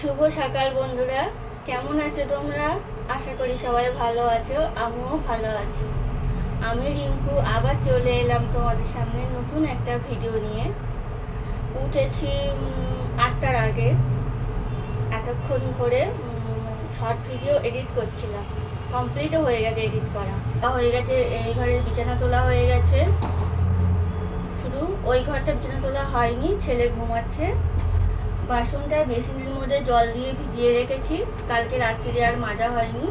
শুভ সকাল বন্ধুরা। কেমন আছো তোমরা? আশা করি সবাই ভালো আছো, আমিও ভালো আছি। আমি রিঙ্কু, আবার চলে এলাম তোমাদের সামনে নতুন একটা ভিডিও নিয়ে। উঠেছি আটটার আগে। এতক্ষণ ধরে শর্ট ভিডিও এডিট করছিলাম। কমপ্লিটও হয়ে গেছে এডিট করা। হয়ে গেছে, এই ঘরের বিছানা তোলা হয়ে গেছে। শুধু ওই ঘরটা বিছানা তোলা হয়নি, ছেলে ঘুমাচ্ছে। বাসনটা বেসিনের মধ্যে জল দিয়ে ভিজিয়ে রেখেছি। কালকে রাত্রিরে আর মাজা হয়নি।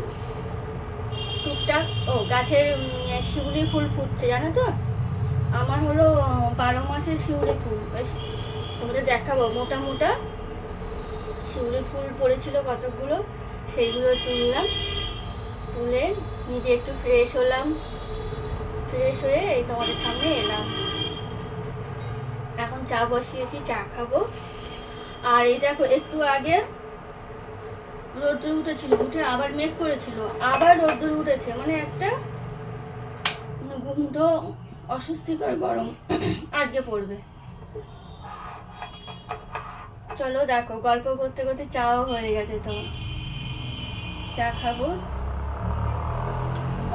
টুকটাক, ও, গাছের শিউলি ফুল ফুটছে, জানো তো? আমার হলো বারো মাসের শিউলি ফুল। বেশ, তোমাদের দেখাবো। মোটা মোটা শিউলি ফুল পড়েছিল কতকগুলো? সেইগুলো তুললাম। তুলে নিজে একটু ফ্রেশ হলাম। ফ্রেশ হয়ে এই তোমাদের সামনে এলাম। এখন চা বসিয়েছি, চা খাব। আর দেখো, একটু আগে রোদ্দুর উঠেছিল, উঠে আবার মেঘ করেছিল, আবার রোদ্দুর উঠেছে মানে একটা ঘুমটো অস্বস্তিকর গরম আজকে পড়বে। চলো দেখো, গল্প করতে করতে চাও হয়ে গেছে তো। চা খাব।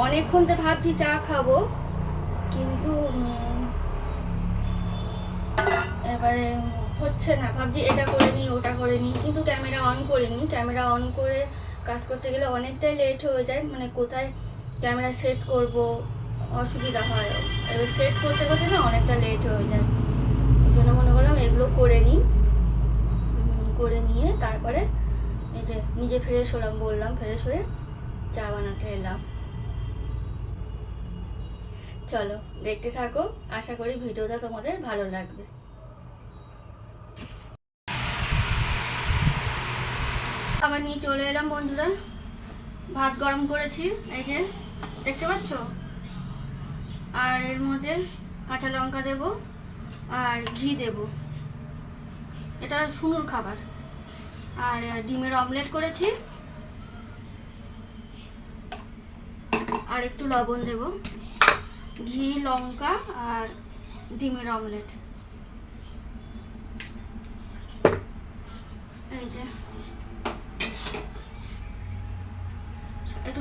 অনেকক্ষণ তো ভাবছি চা খাব, কিন্তু এবারে হচ্ছে না। ভাবছি এটা করে নিই, ওটা করে নিই। কিন্তু ক্যামেরা অন করে নিই ক্যামেরা অন করে কাজ করতে গেলে অনেকটাই লেট হয়ে যায়। মানে কোথায় ক্যামেরা সেট করব, অসুবিধা হয়। এবার সেট করতে করতে না অনেকটা লেট হয়ে যায়। ওই জন্য মনে করলাম এগুলো করে নিই। করে নিয়ে তারপরে এই যে নিজে ফ্রেশ হলাম বললাম ফ্রেশ হয়ে চা বানাতে এলাম। চলো, দেখতে থাকো। আশা করি ভিডিওটা তোমাদের ভালো লাগবে। আবার নিয়ে চলে এলাম বন্ধুরা। ভাত গরম করেছি, এই যে দেখতে পাচ্ছ? আর এর মধ্যে কাঁচা লঙ্কা দেব আর ঘি দেব। এটা সুনুর খাবার। আর ডিমের অমলেট করেছি। আর একটু লবণ দেব। ঘি, লঙ্কা আর ডিমের অমলেট। এই যে।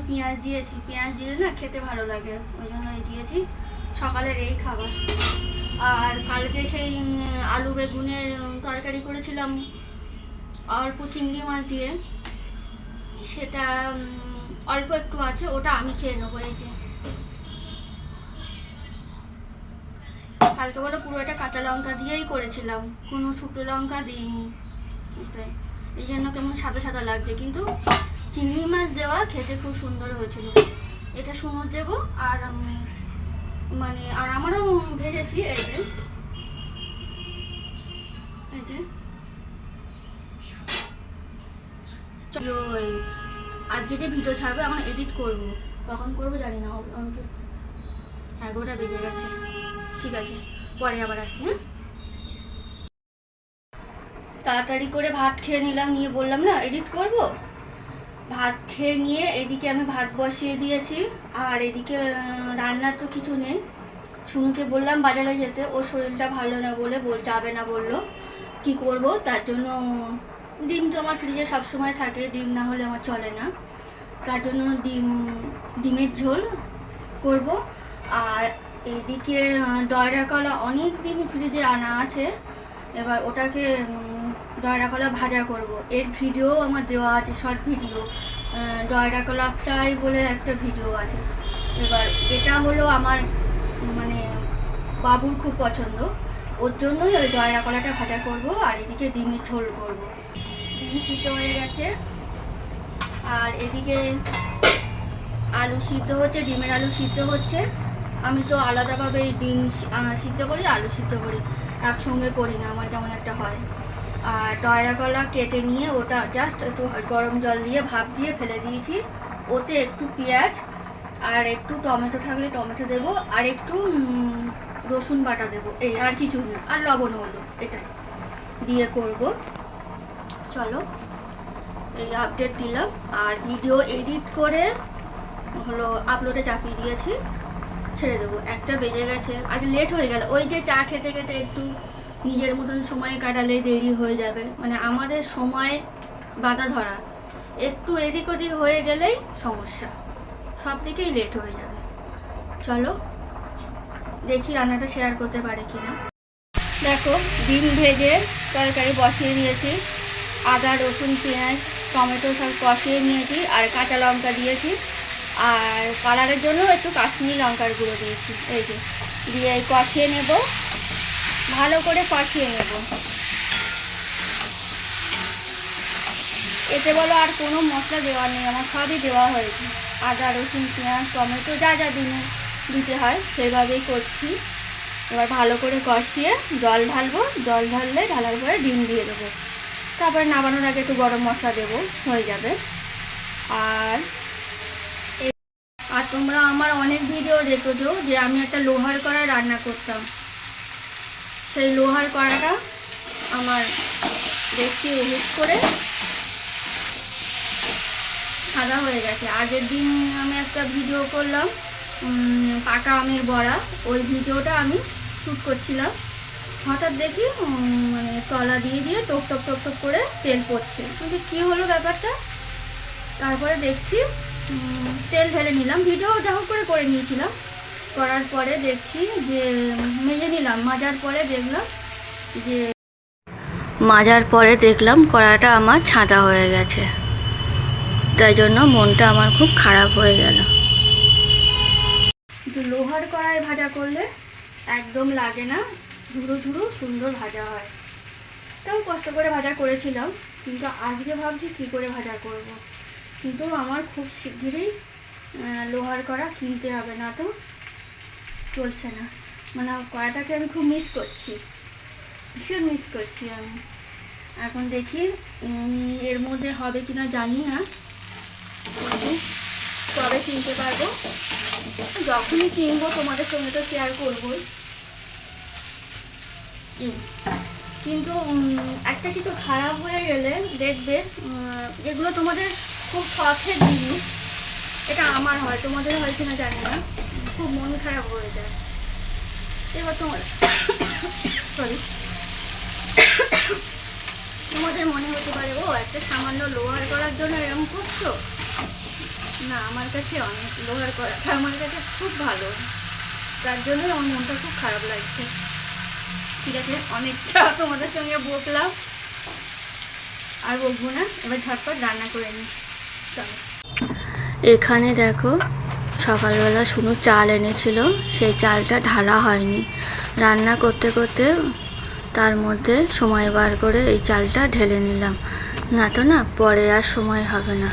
পেঁয়াজ দিয়েছি, পেঁয়াজ দিলে না খেতে ভালো লাগে, ওই জন্য এই দিয়েছি। সকালের এই খাবার। আর কালকে সেই আলু বেগুনের তরকারি করেছিলাম অল্প চিংড়ি মাছ দিয়ে। সেটা অল্প একটু আছে, ওটা আমি খেয়ে নেব, এই যে। কালকে বলো পুরো এটা কাঁচা লঙ্কা দিয়েই করেছিলাম, কোনো শুকনো লঙ্কা দিইনি। এই জন্য কেমন সাদা সাদা লাগছে, কিন্তু চিংড়ি মাছ দেওয়া খেতে খুব সুন্দর হয়েছিল। এটা সুমর দেবো, আর মানে আর আমারও ভেজেছি, এই যে। আজকে যে ভিডিও ছাড়বো এখন এডিট করব। কখন করব জানি না অন্তত এগারোটা বেজে গেছে। ঠিক আছে, পরে আবার আসছি হ্যাঁ? তাড়াতাড়ি করে ভাত খেয়ে নিলাম, নিয়ে বললাম না এডিট করব? ভাত খেয়ে নিয়ে এদিকে আমি ভাত বসিয়ে দিয়েছি। আর এদিকে রান্নার তো কিছু নেই। সুনুকে বললাম বাজারে যেতে ওর শরীরটা ভালো না বলে যাবে না বলল। কি করব? তার জন্য ডিম তো আমার ফ্রিজে সবসময় থাকে, ডিম না হলে আমার চলে না। তার জন্য ডিম, ডিমের ঝোল করব। আর এদিকে ডয়রা কলা অনেক দিন ফ্রিজে আনা আছে। এবার ওটাকে ডয়রা কলা ভাজা করব। এর ভিডিও আমার দেওয়া আছে, শর্ট ভিডিও। ডয়রা কলা ফ্রাই বলে একটা ভিডিও আছে। এবার এটা হলো আমার মানে বাবুর খুব পছন্দ। ওর জন্যই ওই ডয়রা কলাটা ভাজা করব আর এদিকে ডিমের ঝোল করব। ডিম সিদ্ধ হয়ে গেছে। আর এদিকে আলু সিদ্ধ হচ্ছে, ডিমের আলু সিদ্ধ হচ্ছে। আমি তো আলাদাভাবে ডিম সিদ্ধ করি, আলু সিদ্ধ করি। একসঙ্গে করি না, আমার যেমন একটা হয়। আর টয়রা কলা কেটে নিয়ে ওটা জাস্ট একটু গরম জল দিয়ে ভাপ দিয়ে ফেলে দিয়েছি। ওতে একটু পেঁয়াজ আর একটু টমেটো থাকলে টমেটো দেবো আর একটু রসুন বাটা দেবো। এই আর কিছু না, আর লবণ হলো, এটাই। দিয়ে করব। চলো, এই আপডেট দিলাম। আর ভিডিও এডিট করে হলো আপলোডে চাপিয়ে দিয়েছি। ছেড়ে দেবো, একটা বেজে গেছে, আজ লেট হয়ে গেল। ওই যে চা খেতে খেতে একটু নিজের মতন সময় কাটালে দেরি হয়ে যাবে। মানে আমাদের সময় বাধা ধরা। একটু এদিক ওদিক হয়ে গেলেই সমস্যা। সব দিকেই লেট হয়ে যাবে। চলো, দেখি রান্নাটা শেয়ার করতে পারে কিনা। দেখো, ডিম ভেজে তরকারি বসিয়ে দিয়েছি। আদা, রসুন, পেঁয়াজ, টমেটো সব কষিয়ে নিয়েছি, আর কাঁচা লঙ্কা দিয়েছি। আর কালারের জন্য একটু কাশ্মীরি লঙ্কার গুঁড়ো দিয়েছি। এই যে, দিয়ে কষিয়ে নেব। ভালো করে কষিয়ে নেব। এতে বলো আর কোনো মশলা দেওয়া নেই, আমার সবই দেওয়া হয়েছে। আদা, রসুন, পেঁয়াজ, টমেটো, যা যা দিনে দিতে হয়, সেভাবেই করছি। এবার ভালো করে কষিয়ে জল ঢালবো। জল ঢাললে ঢালার পরে ডিম দিয়ে দেবো। তারপরে নামানোর আগে একটু গরম মশলা দেবো, হয়ে যাবে। আর তোমরা আমার অনেক ভিডিও দেখেছ যে আমি একটা লোহার কড়াই রান্না করতাম। সেই লোহার কড়াটা আমার দেখছি হুট করে সাদা হয়ে গেছে। আগের দিন আমি একটা ভিডিও করলাম পাকা আমের বড়া। ওই ভিডিওটা আমি শ্যুট করছিলাম। হঠাৎ দেখি মানে তলা দিয়ে দিয়ে টপ টপ টপ টপ করে তেল পড়ছে। কিন্তু কী হলো ব্যাপারটা? তারপরে দেখছি তেল ঢেলে নিলাম। ভিডিও যা হোক করে করে নিয়েছিলাম। করার পরে দেখছি যে, মেজে নিলাম। মাজার পরে দেখলাম যে, মাজার পরে দেখলাম কড়াটা আমার ছাদা হয়ে গেছে। তাই জন্য মনটা আমার খুব খারাপ হয়ে গেল। লোহার কড়াই ভাজা করলে একদম লাগে না। ঝুড়ো ঝুড়ো সুন্দর ভাজা হয়। তাও কষ্ট করে ভাজা করেছিলাম। কিন্তু আজকে ভাবছি কী করে ভাজা করব। কিন্তু আমার খুব আহ, লোহার কড়া কিনতে হবে না তো? চলছে না। মানে কড়াটাকে আমি খুব মিস করছি। ভীষণ মিস করছি আমি। এখন দেখি এর মধ্যে হবে কি না জানি না। কবে কিনতে পারব? যখনই কিনবো তোমাদের সঙ্গে তো শেয়ার করবোই। কিন্তু একটা কিছু খারাপ হয়ে গেলে দেখবে যেগুলো তোমাদের খুব শখের জিনিস। এটা আমার হয়, তোমাদের হয় কিনা জানি না। খুব মন খারাপ হয়ে যায়। এবার তোমার সরি তোমাদের মনে হতে পারে, ও, একটা সামান্য লোহার করার জন্য এরকম করছ? না, আমার কাছে অনেক লোহার করাটা আমার কাছে খুব ভালো। তার জন্য আমার মনটা খুব খারাপ লাগছে। ঠিক আছে, অনেকটা তোমাদের সঙ্গে বকলাম। আর বকবো না, এবার ঝটপট রান্না করে নিই। এখানে দেখো, সকালবেলা শুনু চাল এনেছিল, সেই চালটা ঢালা হয়নি। রান্না করতে করতে তার মধ্যে সময় বার করে এই চালটা ঢেলে নিলাম। না তো না, পরে আর সময় হবে না।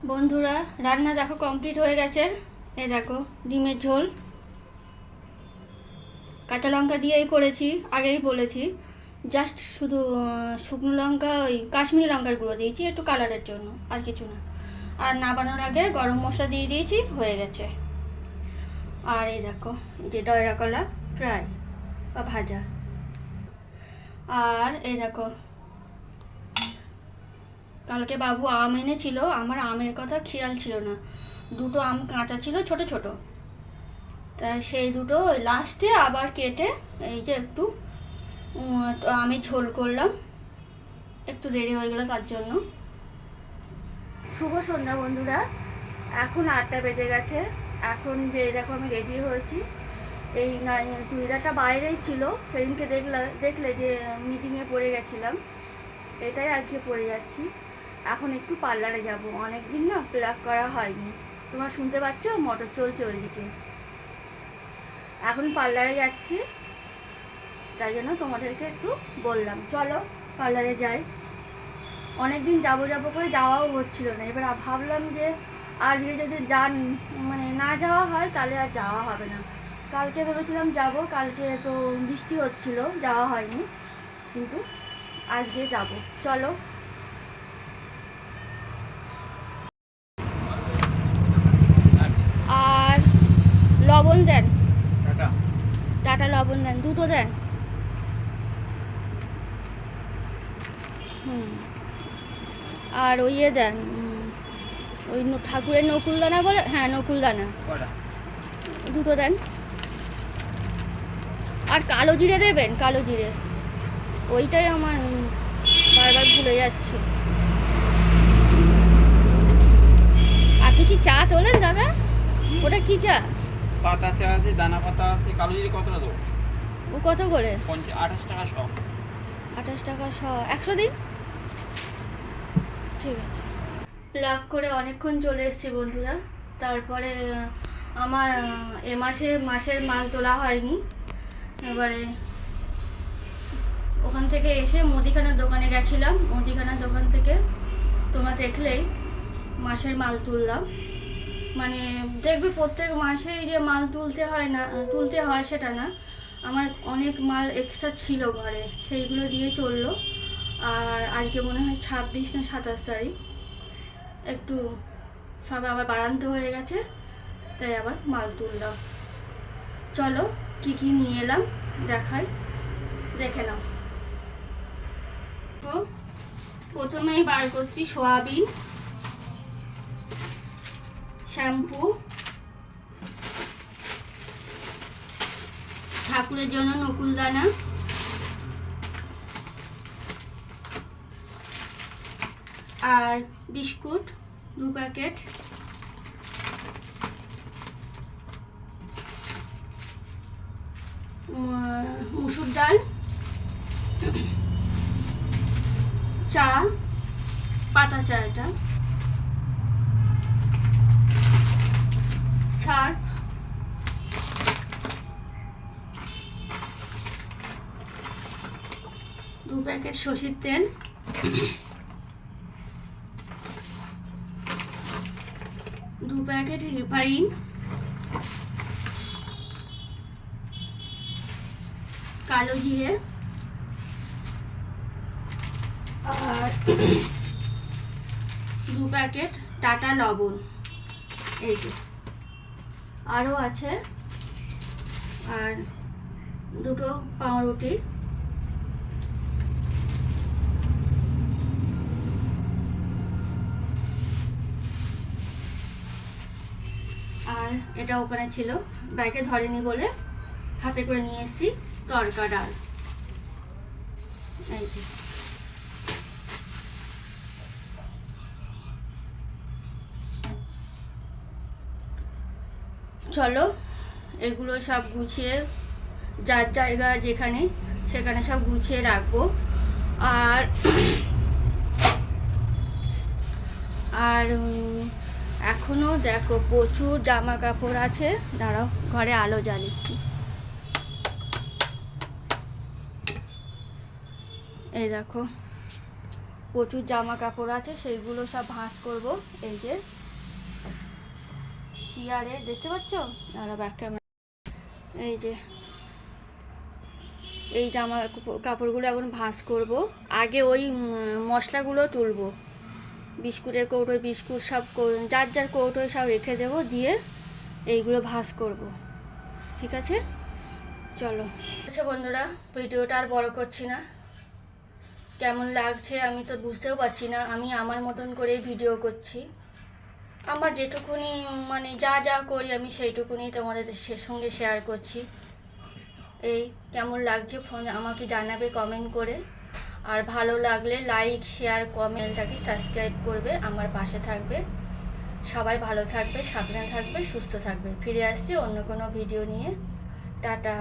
বন্ধুরা, রান্না দেখো কমপ্লিট হয়ে গেছে। এ দেখো, ডিমের ঝোল। কাঁচা লঙ্কা দিয়েই করেছি, আগেই বলেছি। জাস্ট শুধু শুকনো লঙ্কা, ওই কাশ্মীরি লঙ্কার গুঁড়ো দিয়েছি, একটু কালারের জন্য, আর কিছু না। আর নাবানোর আগে গরম মশলা দিয়ে দিয়েছি, হয়ে গেছে। আর এই দেখো যে ডয়রা কলা ফ্রাই বা ভাজা। আর এই দেখো, কালকে বাবু আম এনেছিল, আমার আমের কথা খেয়াল ছিল না। দুটো আম কাঁচা ছিল, ছোট ছোট। তা সেই দুটো লাস্টে আবার কেটে, এই যে একটু তো আমি ঝোল করলাম। একটু দেরি হয়ে গেলো তার জন্য। শুভ সন্ধ্যা বন্ধুরা। এখন আটটা বেজে গেছে। এখন যে দেখো আমি রেডি হয়েছি। এই চুড়িদারটা বাইরেই ছিল। সেদিনকে দেখলে দেখলে যে মিটিংয়ে পড়ে গেছিলাম। এটাই আজকে পড়ে যাচ্ছি। এখন একটু পার্লারে যাব। অনেক দিন না প্লাক করা হয়নি। তোমরা শুনতে পাচ্ছ? মোটর চলছে ওইদিকে। এখন পার্লারে যাচ্ছি। তাই জন্য তোমাদেরকে একটু বললাম। চলো পার্লারে যাই। অনেক দিন যাব যাব করে যাওয়াও হচ্ছিল না। এবার ভাবলাম যে আজকে যদি যান মানে না যাওয়া হয় তাহলে আর যাওয়া হবে না। কালকে ভেবেছিলাম যাব কালকে তো বৃষ্টি হচ্ছিল যাওয়া হয়নি। কিন্তু আজকে যাব। চলো। আর লবণ দেন। টাটা। টাটা লবণ দেন। দুটো দেন। আর ওই ইয়ে দেন ওই ঠাকুরের নকুলদানা বলে হ্যাঁ নকুলদানা। দুটো দেন। আর কালো জিরে দেবেন? কালো জিরে। ওইটাই আমার বারবার ভুলে যাচ্ছি। আপনি কি চা তোলেন দাদা? ওটা কি চা? পাতা চা আছে দানা পাতা আছে কালো জিরে কতটা দেবো? ও কত করে? আঠাশ টাকা সব আঠাশ টাকা শ। একশো দিন? ঠিক আছে লাভ করে অনেকক্ষণ চলে এসেছি বন্ধুরা। তারপরে আমার এ মাসে, মাসের মাল তোলা হয়নি। এবারে ওখান থেকে এসে মুদিখানার দোকানে গেছিলাম। মুদিখানার দোকান থেকে তোমরা দেখলেই মাসের মাল তুললাম। মানে দেখবে প্রত্যেক মাসেই যে মাল তুলতে হয় না, তুলতে হয় সেটা না। আমার অনেক মাল এক্সট্রা ছিল ঘরে, সেইগুলো দিয়ে চলল। আর আজকে মনে হয় ছাব্বিশ না সাতাশ তারিখ। একটু সব আবার বাড়ান্ত হয়ে গেছে, তাই আবার মাল তুললাম। চলো, কি কি নিয়ে এলাম, দেখাই, দেখে নাও। তো প্রথমেই বার করছি সোয়াবিন, শ্যাম্পু। ঠাকুরের জন্য নকুল দানা আর বিস্কুট দু প্যাকেট। মুসুর ডাল, চা, পাতা চা এটা। সার্ফ। দু প্যাকেট সর্ষের তেল। Packet refine. কালো জিরে। দু প্যাকেট টাটা লবণ। এই যে। আরও আছে। আর দুটো পাউরুটি আর এটা ওখানে ছিল। ব্যাগে ধরেনি বলে হাতে করে নিয়ে এসেছি তরকা ডাল। এই যে। চলো, এগুলো সব গুছিয়ে, যার জায়গা যেখানে, সেখানে সব গুছিয়ে রাখব। আর আর উম, এখনও দেখো প্রচুর জামা কাপড় আছে। দাঁড়াও ঘরে আলো জ্বালি এই দেখো প্রচুর জামা কাপড় আছে সেইগুলো সব ভাঁজ করব। এই যে চেয়ারে দেখতে পাচ্ছ? দাঁড়া ব্যাক ক্যামেরা এই যে এই জামা কাপড়- কাপড়গুলো এখন ভাঁজ করব। আগে ওই মশলাগুলো তুলবো। বিস্কুটের কৌটোয় বিস্কুট সব যার যার কৌটোয় সব রেখে দেবো, দিয়ে এইগুলো ভাঁজ করব। ঠিক আছে? চলো। আচ্ছা বন্ধুরা, ভিডিওটা আর বড় করছি না। কেমন লাগছে আমি তো বুঝতেও পারছি না। আমি আমার মতন করেই ভিডিও করছি। আমার যেটুকুনি মানে যা যা করি আমি সেইটুকুনি তোমাদের সঙ্গে শেয়ার করছি। এই কেমন লাগছে ফোন আমাকে জানাবে কমেন্ট করে। আর ভালো লাগলে লাইক শেয়ার কমেন্টটাকে সাবস্ক্রাইব করবে, আমার পাশে থাকবে। সবাই ভালো থাকবে, সাবধানে থাকবে, সুস্থ থাকবে। ফিরে আসছি অন্য কোনো ভিডিও নিয়ে। টাটা।